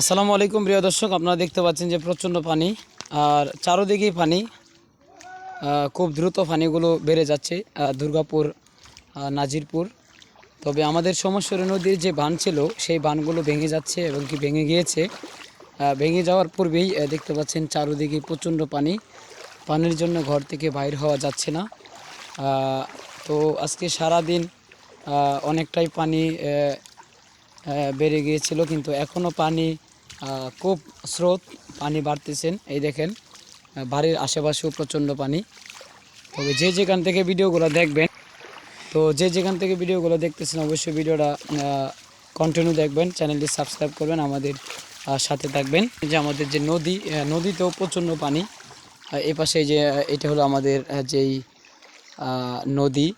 আসসালামু আলাইকুম প্রিয় দর্শক। আপনারা দেখতে পাচ্ছেন যে প্রচণ্ড পানি আর চারোদিকেই পানি। খুব দ্রুত পানিগুলো বেড়ে যাচ্ছে দুর্গাপুর নাজিরপুর। তবে আমাদের সমস্যার নদীর যে বান ছিল সেই বানগুলো ভেঙে যাচ্ছে এবং কি ভেঙে গিয়েছে। ভেঙে যাওয়ার পূর্বেই দেখতে পাচ্ছেন চারোদিকে প্রচণ্ড পানি। পানির জন্য ঘর থেকে বাইর হওয়া যাচ্ছে না। তো আজকে সারাদিন আহ, অনেকটাই পানি বেড়ে গিয়েছিল কিন্তু এখনও পানি খুব স্রোত, পানি বাড়তেছেন। এই দেখেন বাড়ির আশেপাশেও প্রচণ্ড পানি। তবে যে যেখান থেকে ভিডিওগুলো দেখবেন, তো যে যেখান থেকে ভিডিওগুলো দেখতেছেন, অবশ্যই ভিডিওটা কন্টিনিউ দেখবেন চ্যানেলটি সাবস্ক্রাইব করবেন, আমাদের সাথে থাকবেন। যে আমাদের যে নদী নদীতেও প্রচণ্ড পানি। এ পাশে যে এটা হলো আমাদের যেই নদী।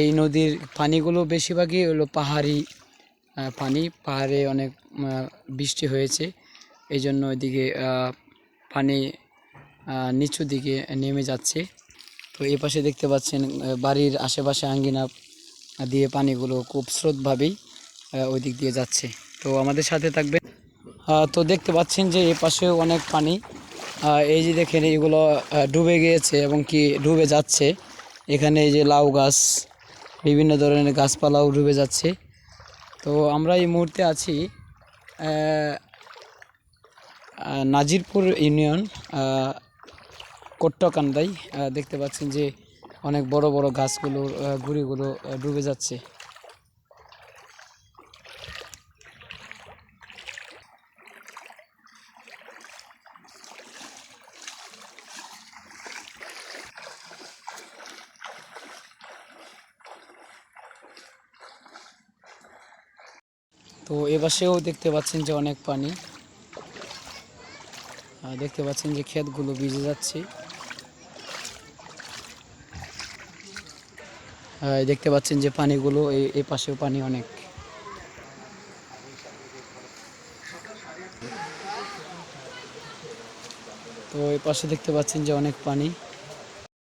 এই নদীর পানিগুলো বেশিরভাগই হলো পাহাড়ি পানি, পাহাড়ে অনেক বৃষ্টি হয়েছে। এই জন্য ওইদিকে পানি নিচু দিকে নেমে যাচ্ছে। তো এই পাশে দেখতে পাচ্ছেন বাড়ির আশেপাশে আঙ্গিনা দিয়ে পানিগুলো খুব স্রোতভাবেই ওই দিক দিয়ে যাচ্ছে। তো আমাদের সাথে থাকবে তো দেখতে পাচ্ছেন যে এই পাশেও অনেক পানি। এই যে দেখেন, এগুলো ডুবে গিয়েছে এবং কি ডুবে যাচ্ছে। এখানে এই যে লাউ গাছ, বিভিন্ন ধরনের গাছপালাও ডুবে যাচ্ছে। তো আমরা এই মুহূর্তে আছি নাজিরপুর ইউনিয়ন কোট্টকান্দাই। দেখতে পাচ্ছেন যে অনেক বড় বড় গাছগুলো গুড়িগুলো ডুবে যাচ্ছে। তো এপাশেও দেখতে পাচ্ছেন যে অনেক পানি। দেখতে পাচ্ছেন যে ক্ষেতগুলো ভিজে যাচ্ছে। দেখতে পাচ্ছেন যে পানিগুলো এই পাশেও পানি অনেক। তো এই পাশে দেখতে পাচ্ছেন যে অনেক পানি।